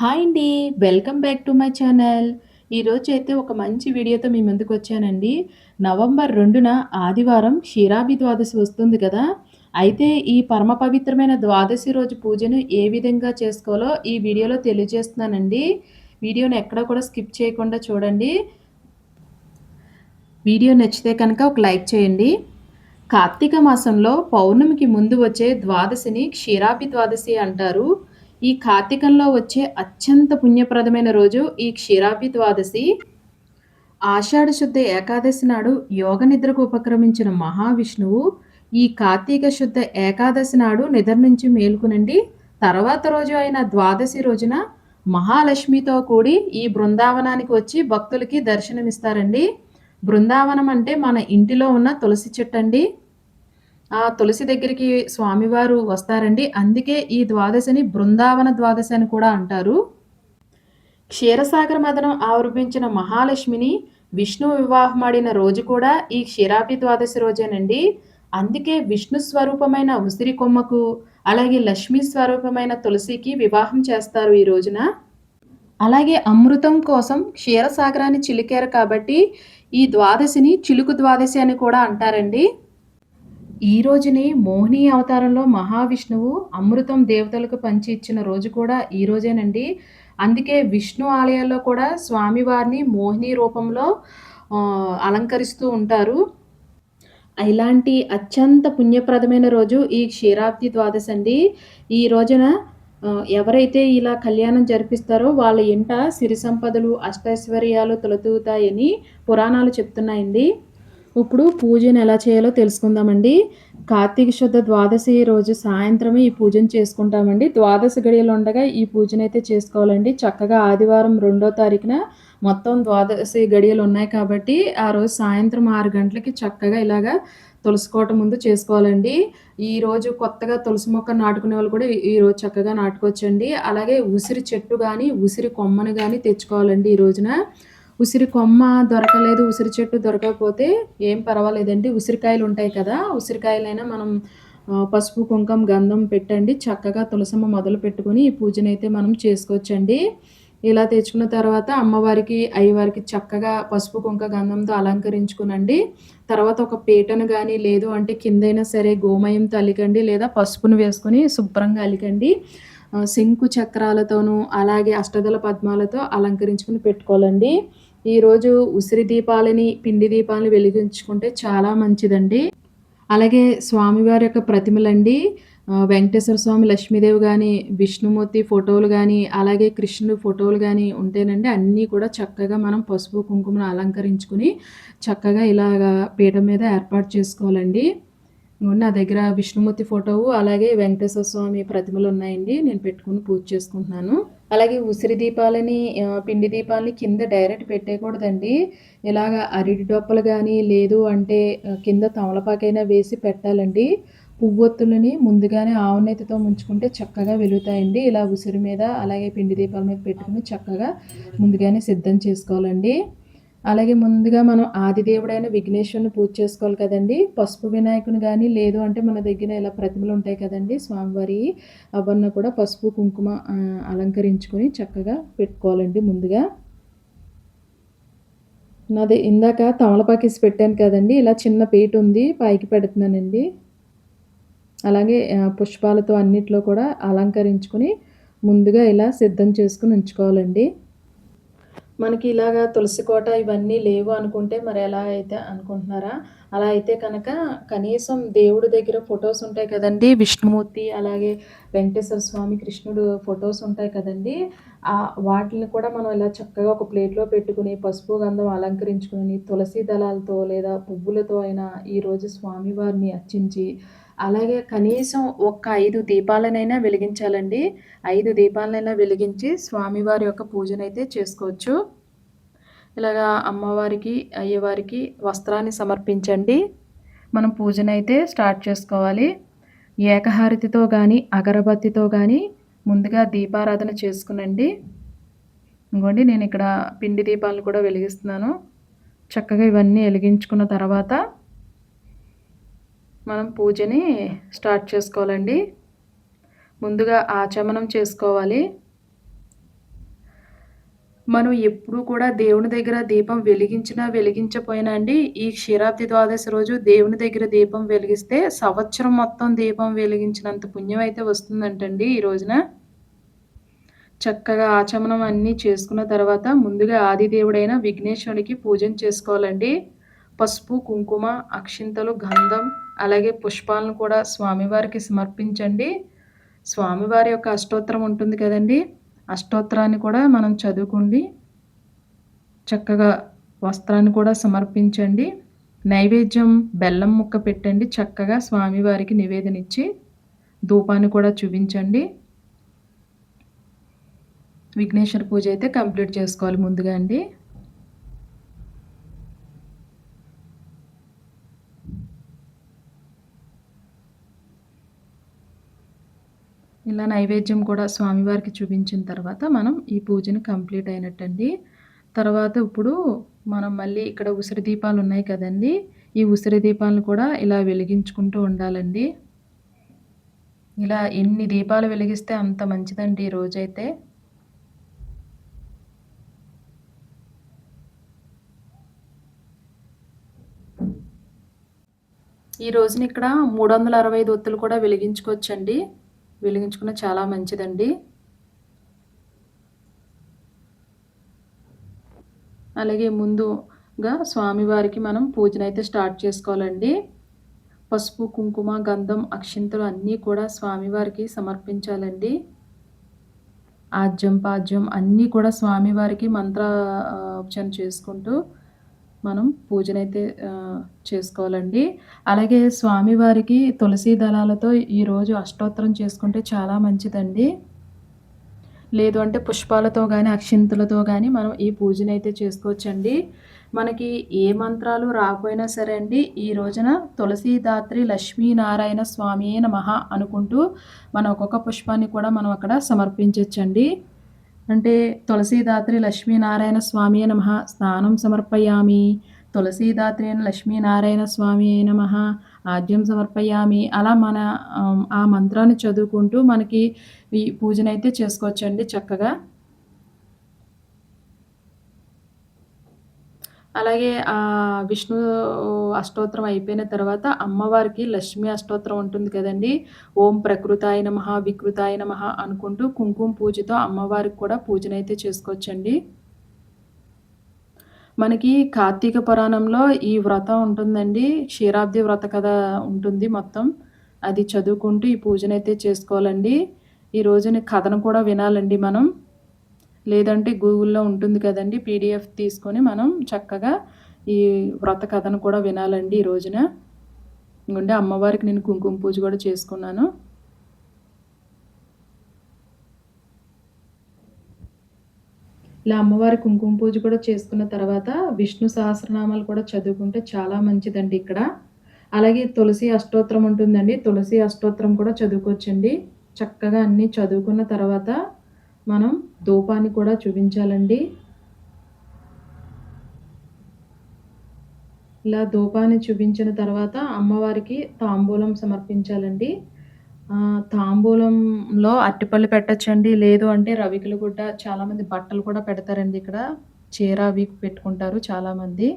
Hi అండి. Welcome back to my channel. ఈరోజు అయితే ఒక మంచి వీడియోతో మీ ముందుకు వచ్చానండి. నవంబర్ రెండున ఆదివారం క్షీరాభి ద్వాదశి వస్తుంది కదా. అయితే ఈ పరమ పవిత్రమైన ద్వాదశి రోజు పూజను ఏ విధంగా చేసుకోవాలో ఈ వీడియోలో తెలియజేస్తున్నానండి. వీడియోని ఎక్కడ కూడా స్కిప్ చేయకుండా చూడండి. వీడియో నచ్చితే కనుక ఒక లైక్ చేయండి. కార్తీక మాసంలో పౌర్ణమికి ముందు వచ్చే ద్వాదశిని క్షీరాభి ద్వాదశి అంటారు. ఈ కార్తీకంలో వచ్చే అత్యంత పుణ్యప్రదమైన రోజు ఈ క్షీరాభి ద్వాదశి ఆషాఢ శుద్ధ ఏకాదశి నాడు యోగ నిద్రకు ఉపక్రమించిన మహావిష్ణువు ఈ కార్తీక శుద్ధ ఏకాదశి నాడు నిద్ర నుంచి మేలుకునండి. తర్వాత రోజు అయిన ద్వాదశి రోజున మహాలక్ష్మితో కూడి ఈ బృందావనానికి వచ్చి భక్తులకి దర్శనమిస్తారండి. బృందావనం అంటే మన ఇంటిలో ఉన్న తులసి చెట్టు అండి. ఆ తులసి దగ్గరికి స్వామివారు వస్తారండి. అందుకే ఈ ద్వాదశిని బృందావన ద్వాదశి అని కూడా అంటారు. క్షీరసాగర మదనం ఆవిర్భించిన మహాలక్ష్మిని విష్ణు వివాహమాడిన రోజు కూడా ఈ క్షీరాభి ద్వాదశి రోజేనండి. అందుకే విష్ణు స్వరూపమైన ఉసిరి కొమ్మకు అలాగే లక్ష్మీ స్వరూపమైన తులసికి వివాహం చేస్తారు ఈ రోజున. అలాగే అమృతం కోసం క్షీరసాగరాన్ని చిలికారు కాబట్టి ఈ ద్వాదశిని చిలుకు ద్వాదశి అని కూడా అంటారండి. ఈ రోజుని మోహిని అవతారంలో మహావిష్ణువు అమృతం దేవతలకు పంచి ఇచ్చిన రోజు కూడా ఈ రోజేనండి. అందుకే విష్ణు ఆలయాల్లో కూడా స్వామివారిని మోహిని రూపంలో అలంకరిస్తూ ఉంటారు. ఇలాంటి అత్యంత పుణ్యప్రదమైన రోజు ఈ క్షీరాబ్ది ద్వాదశి అండి ఈ రోజున ఎవరైతే ఇలా కళ్యాణం జరిపిస్తారో వాళ్ళ ఇంట సిరి సంపదలు అష్టైశ్వర్యాలు తొలతూతాయని పురాణాలు చెప్తున్నాయండి. ఇప్పుడు పూజను ఎలా చేయాలో తెలుసుకుందామండి. కార్తీక శుద్ధ ద్వాదశి రోజు సాయంత్రమే ఈ పూజను చేసుకుంటామండి. ద్వాదశి గడియలు ఉండగా ఈ పూజను అయితే చేసుకోవాలండి. చక్కగా ఆదివారం రెండో తారీఖున మొత్తం ద్వాదశి గడియలు ఉన్నాయి కాబట్టి ఆ రోజు సాయంత్రం ఆరు గంటలకి చక్కగా ఇలాగా తులసికోట ముందు చేసుకోవాలండి. ఈరోజు కొత్తగా తులసి మొక్క నాటుకునే వాళ్ళు కూడా ఈరోజు చక్కగా నాటుకోవచ్చండి. అలాగే ఉసిరి చెట్టు కానీ ఉసిరి కొమ్మను కానీ తెచ్చుకోవాలండి ఈ రోజున. ఉసిరి కొమ్మ దొరకలేదు ఉసిరి చెట్టు దొరకకపోతే ఏం పర్వాలేదండి. ఉసిరికాయలు ఉంటాయి కదా ఉసిరికాయలైనా మనం పసుపు కుంకం గంధం పెట్టండి. చక్కగా తులసమ్మ మొదలు పెట్టుకుని ఈ పూజనైతే మనం చేసుకోవచ్చండి. ఇలా తెచ్చుకున్న తర్వాత అమ్మవారికి అయ్యవారికి చక్కగా పసుపు కుంక గంధంతో అలంకరించుకునండి. తర్వాత ఒక పీటను కానీ లేదు అంటే కిందైనా సరే గోమయంతో అలికండి లేదా పసుపును వేసుకొని శుభ్రంగా అలికండి. శంకు చక్రాలతోనూ అలాగే అష్టదల పద్మాలతో అలంకరించుకుని పెట్టుకోవాలండి. ఈరోజు ఉసిరి దీపాలని పిండి దీపాలని వెలిగించుకుంటే చాలా మంచిదండి. అలాగే స్వామివారి యొక్క ప్రతిమలండి వెంకటేశ్వర స్వామి లక్ష్మీదేవి కానీ విష్ణుమూర్తి ఫోటోలు కానీ అలాగే కృష్ణుడు ఫోటోలు కానీ ఉంటేనండి అన్నీ కూడా చక్కగా మనం పసుపు కుంకుమను అలంకరించుకుని చక్కగా ఇలాగా పీఠం మీద ఏర్పాటు చేసుకోవాలండి. నా దగ్గర విష్ణుమూర్తి ఫోటో అలాగే వెంకటేశ్వర స్వామి ప్రతిమలు ఉన్నాయండి. నేను పెట్టుకుని పూజ చేసుకుంటున్నాను. అలాగే ఉసిరి దీపాలని పిండి దీపాలని కింద డైరెక్ట్ పెట్టేయకూడదండి. ఇలాగ అరిటి డొప్పలు కానీ లేదు అంటే కింద తమలపాకైనా వేసి పెట్టాలండి. పువ్వొత్తులని ముందుగానే ఆవునేతితో ముంచుకుంటే చక్కగా వెలుగుతాయండి. ఇలా ఉసిరి మీద అలాగే పిండి దీపాల మీద పెట్టుకుని చక్కగా ముందుగానే సిద్ధం చేసుకోవాలండి. అలాగే ముందుగా మనం ఆదిదేవుడైన విఘ్నేశ్వరుని పూజ చేసుకోవాలి కదండి. పసుపు వినాయకుని కానీ లేదు అంటే మన దగ్గర ఇలా ప్రతిమలు ఉంటాయి కదండి. స్వామివారి అవన్నీ కూడా పసుపు కుంకుమ అలంకరించుకొని చక్కగా పెట్టుకోవాలండి ముందుగా. నాది ఇందాక తమలపాకేసి పెట్టాను కదండి. ఇలా చిన్న పీట ఉంది పైకి పెడుతున్నానండి. అలాగే పుష్పాలతో అన్నిట్లో కూడా అలంకరించుకొని ముందుగా ఇలా సిద్ధం చేసుకుని ఉంచుకోవాలండి. మనకి ఇలాగా తులసి కోట ఇవన్నీ లేవు అనుకుంటే మరి ఎలా అయితే అనుకుంటున్నారా? అలా అయితే కనుక కనీసం దేవుడి దగ్గర ఫొటోస్ ఉంటాయి కదండి. విష్ణుమూర్తి అలాగే వెంకటేశ్వర స్వామి కృష్ణుడు ఫొటోస్ ఉంటాయి కదండి. వాటిని కూడా మనం ఇలా చక్కగా ఒక ప్లేట్లో పెట్టుకుని పసుపు గంధం అలంకరించుకుని తులసి దళాలతో లేదా పువ్వులతో అయినా ఈరోజు స్వామివారిని అర్చించి అలాగే కనీసం ఒక ఐదు దీపాలనైనా వెలిగించాలండి. ఐదు దీపాలనైనా వెలిగించి స్వామివారి యొక్క పూజనైతే చేసుకోవచ్చు. ఇలాగా అమ్మవారికి అయ్యవారికి వస్త్రాన్ని సమర్పించండి. మనం పూజనైతే స్టార్ట్ చేసుకోవాలి. ఏకహారతితో కానీ అగరబత్తితో కానీ ముందుగా దీపారాధన చేసుకునండి. ఇంకోండి నేను ఇక్కడ పిండి దీపాలను కూడా వెలిగిస్తున్నాను. చక్కగా ఇవన్నీ వెలిగించుకున్న తర్వాత మనం పూజని స్టార్ట్ చేసుకోవాలండి ముందుగా ఆచమనం చేసుకోవాలి మనం ఎప్పుడూ కూడా దేవుని దగ్గర దీపం వెలిగించినా, వెలిగించపోయినా అండి, ఈ క్షీరాబ్ది ద్వాదశి రోజు దేవుని దగ్గర దీపం వెలిగిస్తే సంవత్సరం మొత్తం దీపం వెలిగించినంత పుణ్యం అయితే వస్తుందంటండి ఈ రోజున. చక్కగా ఆచమనం అన్నీ చేసుకున్న తర్వాత ముందుగా ఆదిదేవుడైన విఘ్నేశ్వరునికి పూజన చేసుకోవాలండి. పసుపు, కుంకుమ, అక్షింతలు, గంధం అలాగే పుష్పాలను కూడా స్వామివారికి సమర్పించండి. స్వామివారి యొక్క అష్టోత్తరం ఉంటుంది కదండీ! అష్టోత్తరాన్ని కూడా మనం చదువుకోండి. చక్కగా వస్త్రాన్ని కూడా సమర్పించండి. నైవేద్యం బెల్లం ముక్క పెట్టండి. చక్కగా స్వామివారికి నివేదన ఇచ్చి ధూపాన్ని కూడా చూపించండి. విఘ్నేశ్వర పూజ అయితే కంప్లీట్ చేసుకోవాలి ముందుగా అండి. ఇలా నైవేద్యం కూడా స్వామివారికి చూపించిన తర్వాత మనం ఈ పూజను కంప్లీట్ అయినట్టండి. తర్వాత ఇప్పుడు మనం మళ్ళీ ఇక్కడ ఉసిరి దీపాలు ఉన్నాయి కదండి ఈ ఉసిరి దీపాలను కూడా ఇలా వెలిగించుకుంటూ ఉండాలండి. ఇలా ఎన్ని దీపాలు వెలిగిస్తే అంత మంచిదండి ఈ రోజైతే. ఈ రోజున ఇక్కడ 365 ఒత్తులు కూడా వెలిగించుకోవచ్చండి. వెలిగించుకున్న చాలా మంచిదండి. అలాగే ముందుగా స్వామివారికి మనం పూజనైతే స్టార్ట్ చేసుకోవాలండి. పసుపు, కుంకుమ, గంధం, అక్షింతలు అన్నీ కూడా స్వామివారికి సమర్పించాలండి. ఆజ్యం, పాజ్యం అన్నీ కూడా స్వామివారికి మంత్ర ఆహ్, చేసుకుంటూ మనం పూజనైతే చేసుకోవాలండి. అలాగే స్వామివారికి తులసీ దళాలతో ఈరోజు అష్టోత్తరం చేసుకుంటే చాలా మంచిదండి. లేదు అంటే పుష్పాలతో కానీ అక్షింతలతో కానీ మనం ఈ పూజనైతే చేసుకోవచ్చండి. మనకి ఏ మంత్రాలు రాకపోయినా సరే అండి, ఈ రోజున తులసీదాత్రి లక్ష్మీనారాయణ స్వామి అయిన మహా అనుకుంటూ మనం ఒక్కొక్క పుష్పాన్ని కూడా మనం అక్కడ సమర్పించవచ్చండి అంటే తులసీదాత్రి లక్ష్మీనారాయణ స్వామి నమ స్నానం సమర్పయామి. తులసీదాత్రి లక్ష్మీనారాయణ స్వామి నమః ఆద్యం సమర్పయామి. అలా మన ఆ మంత్రాన్ని చదువుకుంటూ మనకి ఈ పూజనైతే చేసుకోవచ్చండి చక్కగా. అలాగే ఆ విష్ణు అష్టోత్తరం అయిపోయిన తర్వాత అమ్మవారికి లక్ష్మీ అష్టోత్తరం ఉంటుంది కదండి ఓం ప్రకృతాయ నమ వికృతాయ నమ అనుకుంటూ కుంకుమ పూజతో అమ్మవారికి కూడా పూజనైతే చేసుకోవచ్చండి. మనకి కార్తీక పురాణంలో ఈ వ్రతం ఉంటుందండి. క్షీరాబ్ది వ్రత కథ ఉంటుంది మొత్తం. అది చదువుకుంటూ ఈ పూజనైతే చేసుకోవాలండి. ఈ రోజున కథను కూడా వినాలండి మనం. లేదంటే గూగుల్‌లో ఉంటుంది కదండి పీడీఎఫ్ తీసుకొని మనం చక్కగా ఈ వ్రత కథను కూడా వినాలండి ఈ రోజున. ఇగోండి అమ్మవారికి నేను కుంకుమ పూజ కూడా చేసుకున్నాను. ఇలా అమ్మవారి కుంకుమ పూజ కూడా చేసుకున్న తర్వాత విష్ణు సహస్రనామాలు కూడా చదువుకుంటే చాలా మంచిదండి ఇక్కడ. అలాగే తులసి అష్టోత్తరం ఉంటుందండి. తులసి అష్టోత్తరం కూడా చదువుకోవచ్చండి. చక్కగా అన్నీ చదువుకున్న తర్వాత మనం ధూపాన్ని కూడా చూపించాలండి. ఇలా ధూపాన్ని చూపించిన తర్వాత అమ్మవారికి తాంబూలం సమర్పించాలండి. తాంబూలంలో అరటిపళ్ళు పెట్టచ్చండి లేదు అంటే రవికులు గుడ్డ చాలామంది బట్టలు కూడా పెడతారండి ఇక్కడ. చీర అవి పెట్టుకుంటారు చాలామంది.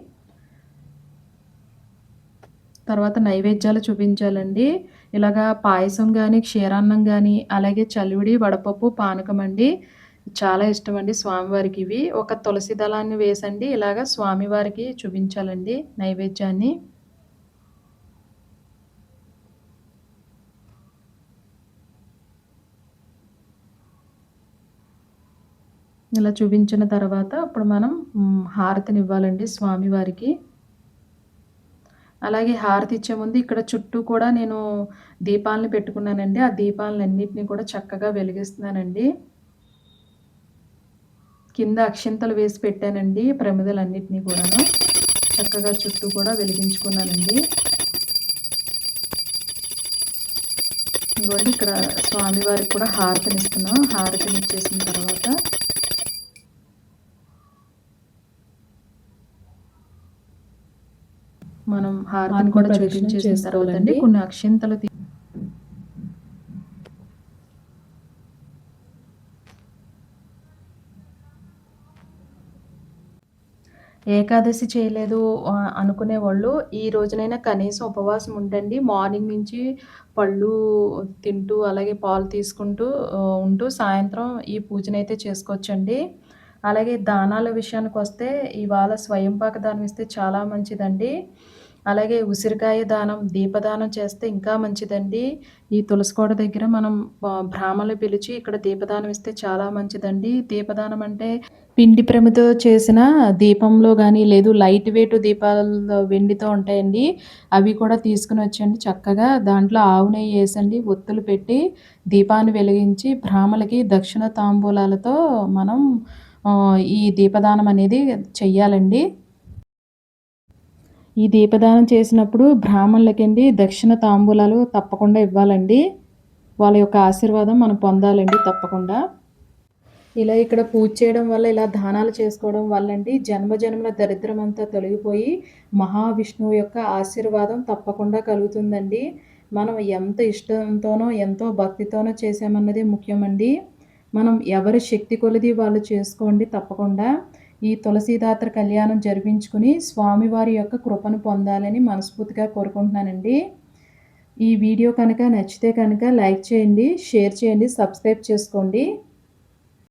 తర్వాత నైవేద్యాలు చూపించాలండి. ఇలాగా పాయసం కానీ క్షీరాన్నం కానీ అలాగే చలివిడి, వడపప్పు, పానకం అండి. చాలా ఇష్టం అండి స్వామివారికి ఇవి. ఒక తులసి దళాన్ని వేసండి ఇలాగ స్వామివారికి చూపించాలండి నైవేద్యాన్ని. ఇలా చూపించిన తర్వాత ఇప్పుడు మనం హ్మ్, హారతినివ్వాలండి స్వామివారికి. అలాగే హారతి ఇచ్చే ముందు ఇక్కడ చుట్టూ కూడా నేను దీపాలను పెట్టుకున్నానండి. ఆ దీపాలన్నిటిని కూడా చక్కగా వెలిగిస్తున్నానండి. కింద అక్షింతలు వేసి పెట్టానండి ప్రమిదలన్నిటిని కూడాను. చక్కగా చుట్టూ కూడా వెలిగించుకున్నానండి. ఇవ్వండి ఇక్కడ స్వామివారికి కూడా హారతినిస్తున్నాం. హారతినిచ్చేసిన తర్వాత మనం హారతిని కూడా చూపించేసిన తర్వాత అండి. కొన్ని అక్షింతలు ఏకాదశి చేయలేదు ఆహ్, అనుకునేవాళ్ళు ఈ రోజునైనా కనీసం ఉపవాసం ఉండండి. మార్నింగ్ నుంచి పళ్ళు తింటూ, అలాగే పాలు తీసుకుంటూ ఉంటూ సాయంత్రం ఈ పూజనైతే చేసుకోవచ్చండి. అలాగే దానాల విషయానికొస్తే ఇవాళ స్వయంపాక దానం ఇస్తే చాలా మంచిదండి. అలాగే ఉసిరికాయ దానం, దీపదానం చేస్తే ఇంకా మంచిదండి. ఈ తులసి కోట దగ్గర మనం బ్రాహ్మణులు పిలిచి ఇక్కడ దీపదానం ఇస్తే చాలా మంచిదండి. దీపదానం అంటే పిండి ప్రమితో చేసిన దీపంలో కానీ లేదు లైట్ వెయిట్ దీపాలలో వెండితో ఉంటాయండి. అవి కూడా తీసుకుని వచ్చండి చక్కగా దాంట్లో ఆవు నెయ్యి వేసండి ఒత్తులు పెట్టి దీపాన్ని వెలిగించి బ్రాహ్మలకి దక్షిణ తాంబూలాలతో మనం ఈ దీపదానం అనేది చెయ్యాలండి. ఈ దీపదానం చేసినప్పుడు బ్రాహ్మణులకండి దక్షిణ తాంబూలాలు తప్పకుండా ఇవ్వాలండి. వాళ్ళ యొక్క ఆశీర్వాదం మనం పొందాలండి తప్పకుండా. ఇలా ఇక్కడ పూజ చేయడం వల్ల, ఇలా దానాలు చేసుకోవడం వల్లండి జన్మజన్మల దరిద్రమంతా తొలగిపోయి మహావిష్ణువు యొక్క ఆశీర్వాదం తప్పకుండా కలుగుతుందండి. మనం ఎంత ఇష్టంతోనో, ఎంతో భక్తితోనో చేశామన్నదే ముఖ్యమండి. మనం ఎవరి శక్తి కొలది వాళ్ళు చేసుకోండి తప్పకుండా. ఈ తులసీదాత్ర కళ్యాణం జరిపించుకుని స్వామివారి యొక్క కృపను పొందాలని మనస్ఫూర్తిగా కోరుకుంటున్నానండి. ఈ వీడియో కనుక నచ్చితే కనుక లైక్ చేయండి, షేర్ చేయండి, సబ్స్క్రైబ్ చేసుకోండి.